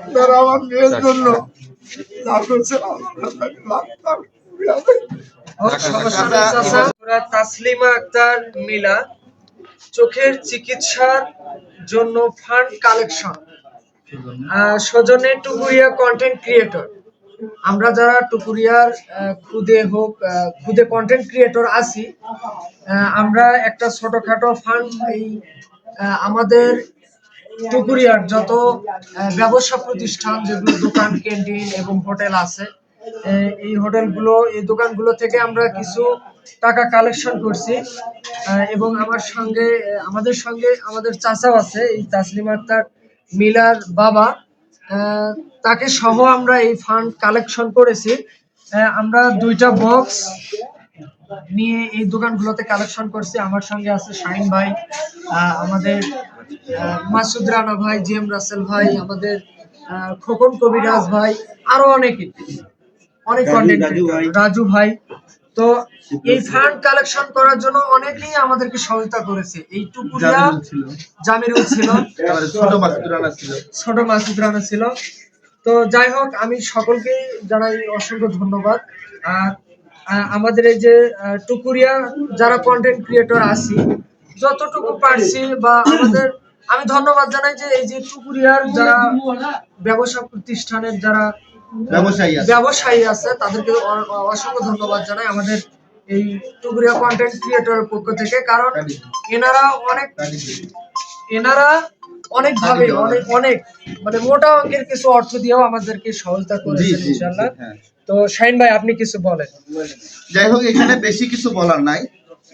আপনারা আমার মেয়ের জন্য তাসলিমা আক্তার মিলা চোখের চিকিৎসার জন্য ফান্ড কালেকশন। সজনে টুকুরিয়া কন্টেন্ট ক্রিয়েটর আমরা যারা টুকুরিয়ার আহ, খুদে হোক আহ, খুদে কন্টেন্ট ক্রিয়েটর আছি আহ, আমরা একটা ছোটখাটো ফান্ড এই আহ, আমাদের টুকুরিয়ার যত ব্যবসা প্রতিষ্ঠান, যেগুলো দোকান, ক্যান্টিন এবং হোটেল আছে এই হোটেলগুলো, এই দোকানগুলো থেকে আমরা কিছু টাকা কালেকশন করছি। এবং আমার সঙ্গে, আমাদের সঙ্গে আমাদের চাচাও আছে, এই তাসলিম আক্তার মিলার বাবা। তাকে সহ আমরা এই ফান্ড কালেকশন করেছি। আমরা দুইটা বক্স নিয়ে এই দোকানগুলোতে কালেকশন করছি। আমার সঙ্গে আছে শাহিন ভাই আমাদের মাসুদ রানা ভাই জি এম রাসেল ভাই আমাদের খোকন কবিরাজ ভাই আরও অনেকে অনেক কন্টেন্ট রাজু ভাই। তো এই ফান্ড কালেকশন করার জন্য অনেকেই আমাদেরকে সহায়তা করেছে। এই টুকুরিয়া জামিরুল ছিল। ছোট মাসুদ রানা ছিল। ছোট মাসুদ রানা ছিল। তো যাই হোক আমি সকলকে জানাই অসংখ্য ধন্যবাদ। আর আহ, আমাদের এই যে আহ, টুকুরিয়া যারা কন্টেন্ট ক্রিয়েটর আছি যতটুকু পারছি বা আমাদের আমি ধন্যবাদ জানাই যে এই যে টুকুরিয়ার যারা ব্যবসা প্রতিষ্ঠানের যারা ব্যবসায়ী আছে। ব্যবসায়ী আছে তাদেরকে অসংখ্য ধন্যবাদ জানাই আমাদের এই টুকুরিয়া কন্টেন্ট ক্রিয়েটরের পক্ষ থেকে। কারণ এনারা অনেক এনারা অনেক ভাবে অনেক অনেক মানে মোটা অঙ্কের কিছু অর্থ দিয়েও আমাদেরকে সহায়তা করেছেন জি হ্যাঁ। তো শাহিন ভাই আপনি কিছু বলেন। যাই হোক এখানে বেশি কিছু বলার নাই।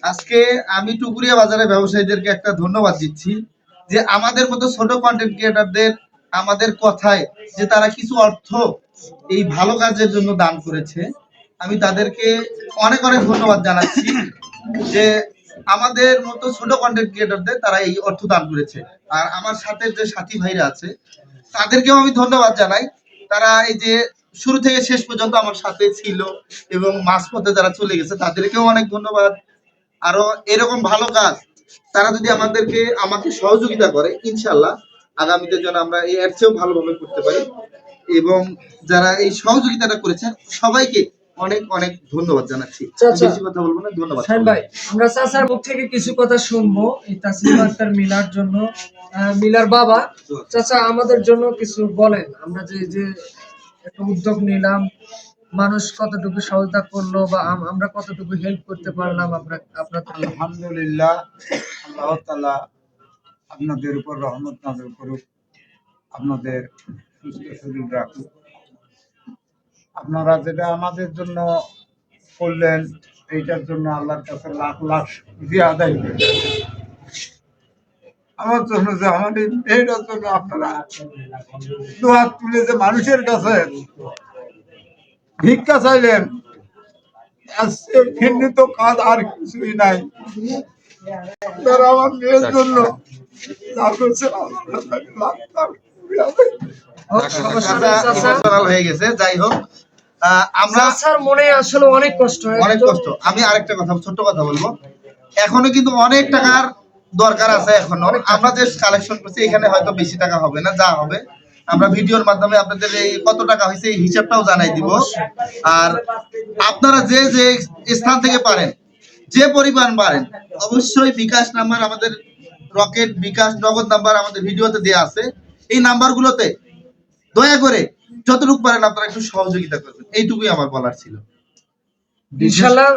আজকে আমি টুকুরিয়া বাজারের ব্যবসায়ীদেরকে একটা ধন্যবাদ দিচ্ছি। যে আমাদের মতো ছোট কন্টেন্ট ক্রিয়েটারদের আমাদের কথায় যে তারা কিছু অর্থ এই ভালো কাজের জন্য দান করেছে, আমি তাদেরকে অনেক অনেক ধন্যবাদ জানাচ্ছি যে আমাদের মতো ছোট কন্টেন্ট ক্রিয়েটারদের তারা এই অর্থ দান করেছে। আর আমার সাথে যে সাথী ভাইরা আছে, তাদেরকেও আমি ধন্যবাদ জানাই। তারা এই যে শুরু থেকে শেষ পর্যন্ত আমার সাথে ছিল এবং মাঝপথে যারা চলে গেছে, তাদেরকেও অনেক ধন্যবাদ। আরও এরকম ভালো কাজ তারা যদি আমাদেরকে আমাকে সহযোগিতা করে ইনশাল্লাহ আগামীতে যেন আমরা এই এর চেয়েও ভালোভাবে করতে পারি। এবং যারা এই সহযোগিতাটা করেছেন সবাইকে অনেক অনেক ধন্যবাদ জানাচ্ছি। আচ্ছা। বেশি কথা বলব না ধন্যবাদ। ভাই আমরা চাচার মুখ থেকে কিছু কথা শুনব। এই তাসলিম আক্তার মিলার জন্য মিলার বাবা। চাচা আমাদের জন্য কিছু বলেন। আমরা যে যে একটা উদ্যোগ নিলাম মানুষ কতটুকু সহায়তা করল বা আমরা কতটুকু হেল্প করতে পারলাম আপনার আলহামদুলিল্লাহ, আল্লাহ তালা আপনাদের উপর রহমত নাজর করুক, আপনাদের সুস্থ শরীর রাখুক। আপনারা যেটা আমাদের জন্য করলেন, এইটার জন্য আল্লাহর কাছে লাখ লাখ শুকরিয়া আদায় আমার জন্য যে আমাদের এইটার জন্য আপনারা দুহাত তুলে যে মানুষের কাছে ভিক্ষা চাইলেন। ঘৃণিত কাজ আর কিছুই নাই। তারা আমার মেয়ের জন্য যা করছেন আপনাদের লাখ লাখ শুকরিয়া আদায় করি। হোক, সমস্যা নেই, চাচা। ইমোশনাল হয়ে গেছে যাই হোক। আহ, আমরা মনে আসলে অনেক কষ্ট অনেক কষ্ট। আমি আরেকটা কথা ছোট্ট কথা বলব। এখনও কিন্তু অনেক টাকার দরকার আছে এখনও। আমরা যে কালেকশন করছি এখানে হয়তো বেশি টাকা হবে না যা হবে। আমরা ভিডিওর মাধ্যমে আপনাদের এই কত টাকা হয়েছে এই হিসাবটাও জানাই দিব। আর আপনারা যে যে স্থান থেকে পারেন, যে পরিমাণ পারেন, অবশ্যই বিকাশ নাম্বার আমাদের রকেট, বিকাশ নগদ নাম্বার আমাদের ভিডিওতে দেওয়া আছে। এই নাম্বারগুলোতে দয়া করে যতটুকু পারেন আপনারা একটু সহযোগিতা করবেন। এইটুকুই আমার বলার ছিল। ইনশাল্লাহ